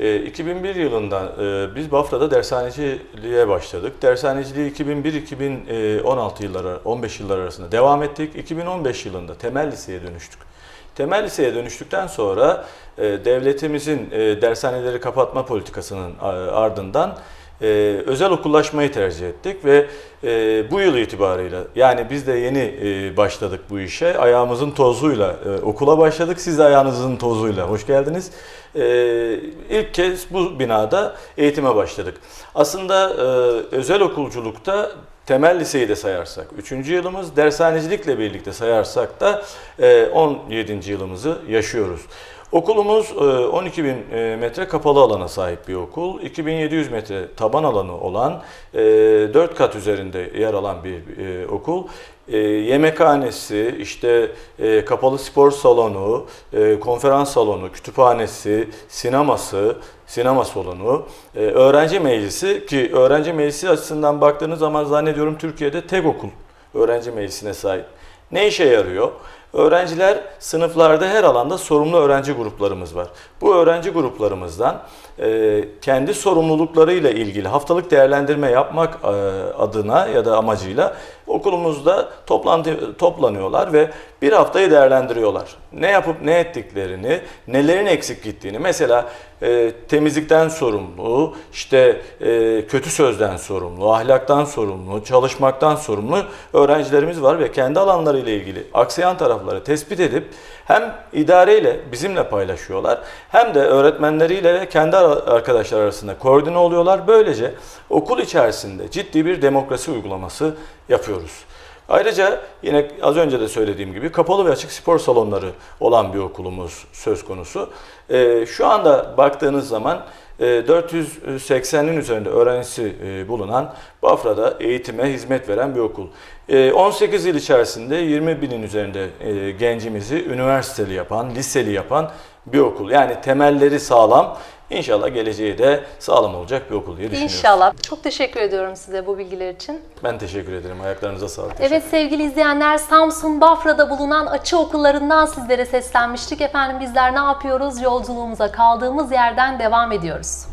E, 2001 yılında e, biz Bafra'da dershaneciliğe başladık. Dershaneciliği 2001-2016 yılları, 15 yıllar arasında devam ettik. 2015 yılında temel liseye dönüştük. Temel liseye dönüştükten sonra e, devletimizin e, dershaneleri kapatma politikasının ardından e, özel okullaşmayı tercih ettik ve e, bu yıl itibarıyla yani biz de yeni e, başladık bu işe ayağımızın tozuyla e, okula başladık siz de ayağınızın tozuyla hoş geldiniz. E, ilk kez bu binada eğitime başladık. Aslında e, özel okulculukta temel liseyi de sayarsak 3. yılımız, dershanecilikle birlikte sayarsak da e, 17. yılımızı yaşıyoruz. Okulumuz e, 12 bin e, metre kapalı alana sahip bir okul. 2700 metre taban alanı olan 4 kat üzerinde yer alan bir e, okul. E, Yemekhanesi, işte e, kapalı spor salonu, e, konferans salonu, kütüphanesi, sineması, sinema salonu, e, öğrenci meclisi ki öğrenci meclisi açısından baktığınız zaman zannediyorum Türkiye'de tek okul öğrenci meclisine sahip. Ne işe yarıyor? Öğrenciler sınıflarda her alanda sorumlu öğrenci gruplarımız var. Bu öğrenci gruplarımızdan e, kendi sorumluluklarıyla ilgili haftalık değerlendirme yapmak e, adına ya da amacıyla okulumuzda toplantı toplanıyorlar ve bir haftayı değerlendiriyorlar. Ne yapıp ne ettiklerini, nelerin eksik gittiğini. Mesela e, temizlikten sorumlu, işte e, kötü sözden sorumlu, ahlaktan sorumlu, çalışmaktan sorumlu öğrencilerimiz var ve kendi alanlarıyla ilgili aksayan tarafları tespit edip hem idareyle bizimle paylaşıyorlar hem de öğretmenleriyle ve kendi arkadaşlar arasında koordine oluyorlar. Böylece okul içerisinde ciddi bir demokrasi uygulaması yapıyoruz. Ayrıca yine az önce de söylediğim gibi kapalı ve açık spor salonları olan bir okulumuz söz konusu. Ee, şu anda baktığınız zaman e, 480'in üzerinde öğrencisi e, bulunan Bafra'da eğitime hizmet veren bir okul. E, 18 yıl içerisinde 20 binin üzerinde e, gencimizi üniversiteli yapan, liseli yapan bir okul. Yani temelleri sağlam. İnşallah geleceği de sağlam olacak bir okul diye düşünüyoruz. İnşallah. Çok teşekkür ediyorum size bu bilgiler için. Ben teşekkür ederim. Ayaklarınıza sağlık. Evet sevgili izleyenler Samsun Bafra'da bulunan açı okullarından sizlere seslenmiştik. Efendim bizler ne yapıyoruz? Yolculuğumuza kaldığımız yerden devam ediyoruz.